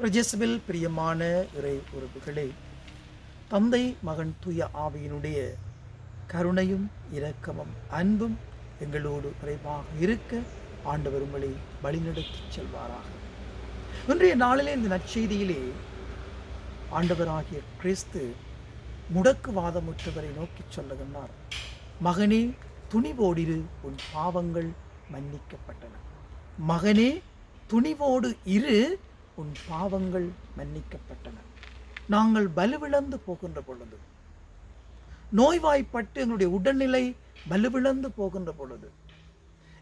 பிரஜஸ்பில் பிரியமான இறை உறுப்புகளே தந்தை மகன் தூய ஆவியினுடைய கருணையும் இரக்கமும் அன்பும் எங்களோடு குறைவாக இருக்க ஆண்டவர் உங்களை வழிநடத்திச் செல்வாராக. இன்றைய நாளிலே இந்த நற்செய்தியிலே ஆண்டவராகிய கிறிஸ்து முடக்குவாதமுற்றவரை நோக்கிச் சொல்லுகின்றார். மகனே துணிவோடிரு உன் பாவங்கள் மன்னிக்கப்பட்டன. மகனே துணிவோடு இரு உன் பாவங்கள் மன்னிக்கப்பட்டன. நாங்கள் வலுவிழந்து போகின்ற பொழுது நோய்வாய்ப்பட்டு எங்களுடைய உடல்நிலை வலுவிழந்து போகின்ற பொழுது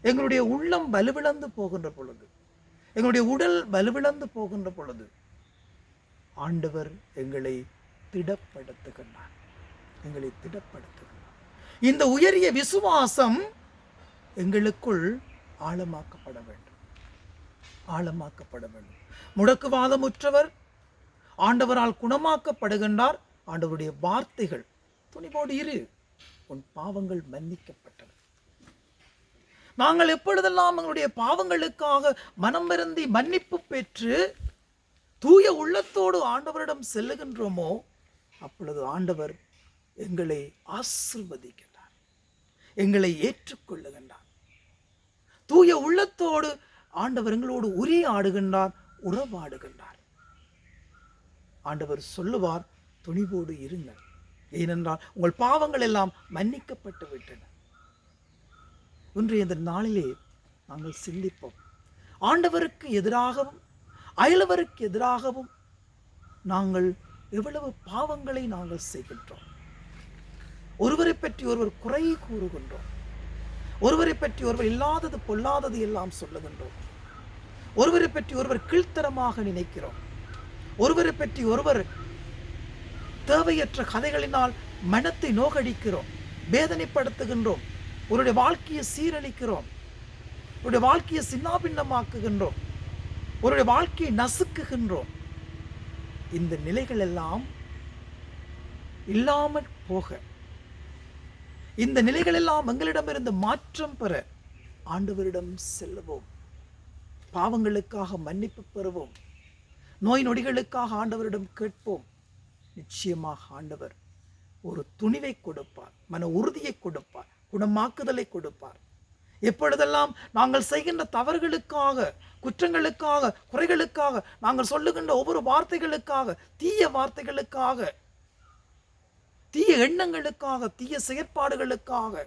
எங்களுடைய உள்ளம் வலுவிழந்து போகின்ற பொழுது எங்களுடைய உடல் வலுவிழந்து போகின்ற பொழுது ஆண்டவர் எங்களை திடப்படுத்துகின்றார். எங்களை திடப்படுத்துகின்றார். இந்த உயரிய விசுவாசம் எங்களுக்குள் ஆழமாக்கப்பட வேண்டும். ஆழமாக்கப்பட வேண்டும் முடக்குவாதமுற்றவர் ஆண்டவரால் குணமாக்கப்படுகின்றார். ஆண்டவருடைய வார்த்தைகள் துணிவோடு இரு உன் பாவங்கள் மன்னிக்கப்பட்டன. நாங்கள் எப்பொழுதெல்லாம் எங்களுடைய பாவங்களுக்காக மனம் வருந்தி மன்னிப்பு பெற்று தூய உள்ளத்தோடு ஆண்டவரிடம் செல்லுகின்றோமோ அப்பொழுது ஆண்டவர் எங்களை ஆசிர்வதிக்கின்றார் எங்களை ஏற்றுக்கொள்ளுகின்றார். தூய உள்ளத்தோடு ஆண்டவர் எங்களோடு உரையாடுகின்றார் உறவாடுகின்றார். ஆண்டவர் சொல்லுவார் துணிவோடு இருங்கள். ஏனென்றால் உங்கள் பாவங்கள் எல்லாம் மன்னிக்கப்பட்டு விட்டன. இன்றைய இந்த நாளிலே நாங்கள் சிந்திப்போம். ஆண்டவருக்கு எதிராகவும் அயலவருக்கு எதிராகவும் நாங்கள் எவ்வளவு பாவங்களை நாங்கள் செய்கின்றோம். ஒருவரை பற்றி ஒருவர் குறை கூறுகின்றோம். ஒருவரை பற்றி ஒருவர் இல்லாதது பொல்லாதது எல்லாம் சொல்லுகின்றோம். ஒருவரை பற்றி ஒருவர் கீழ்த்தரமாக நினைக்கிறோம். ஒருவரை பற்றி ஒருவர் தேவையற்ற கதைகளினால் மனத்தை நோகடிக்கிறோம். வேதனைப்படுத்துகின்றோம். ஒருடைய வாழ்க்கையை சீரழிக்கிறோம். ஒருடைய வாழ்க்கையை சின்னாபின்னமாக்குகின்றோம். ஒருடைய வாழ்க்கையை நசுக்குகின்றோம். இந்த நிலைகள் எல்லாம் இல்லாமல் போக இந்த நிலைகள் எல்லாம் எங்களிடமிருந்து மாற்றம் பெற ஆண்டவரிடம் செல்லுவோம். பாவங்களுக்காக மன்னிப்பு பெறுவோம். நோய் நொடிகளுக்காக ஆண்டவரிடம் கேட்போம். நிச்சயமாக ஆண்டவர் ஒரு துணிவை கொடுப்பார் மன உறுதியை கொடுப்பார் குணமாக்குதலை கொடுப்பார். எப்பொழுதெல்லாம் நாங்கள் செய்கின்ற தவறுகளுக்காக குற்றங்களுக்காக குறைகளுக்காக நாங்கள் சொல்லுகின்ற ஒவ்வொரு வார்த்தைகளுக்காக தீய வார்த்தைகளுக்காக தீய எண்ணங்களுக்காக தீய செயற்பாடுகளுக்காக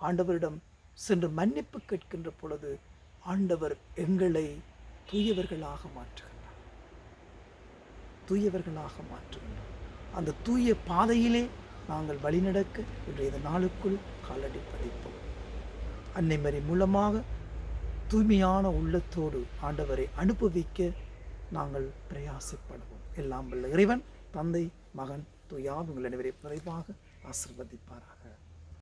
ஆண்டவரிடம் சென்று மன்னிப்பு கேட்கின்ற பொழுது ஆண்டவர் எங்களை தூயவர்களாக மாற்றுகின்றார். தூயவர்களாக மாற்றுகின்றார். அந்த தூய பாதையிலே நாங்கள் வழிநடக்க இன்றைய நாளுக்குள் காலடி பதிப்போம். அன்னைமறை மூலமாக தூய்மையான உள்ளத்தோடு ஆண்டவரை அனுபவிக்க நாங்கள் பிரயாசப்படுவோம். எல்லாம் வல்ல இறைவன் தந்தை மகன் தூயாம் உங்கள் அனைவரை விரைவாக ஆசிர்வதிப்பாராக.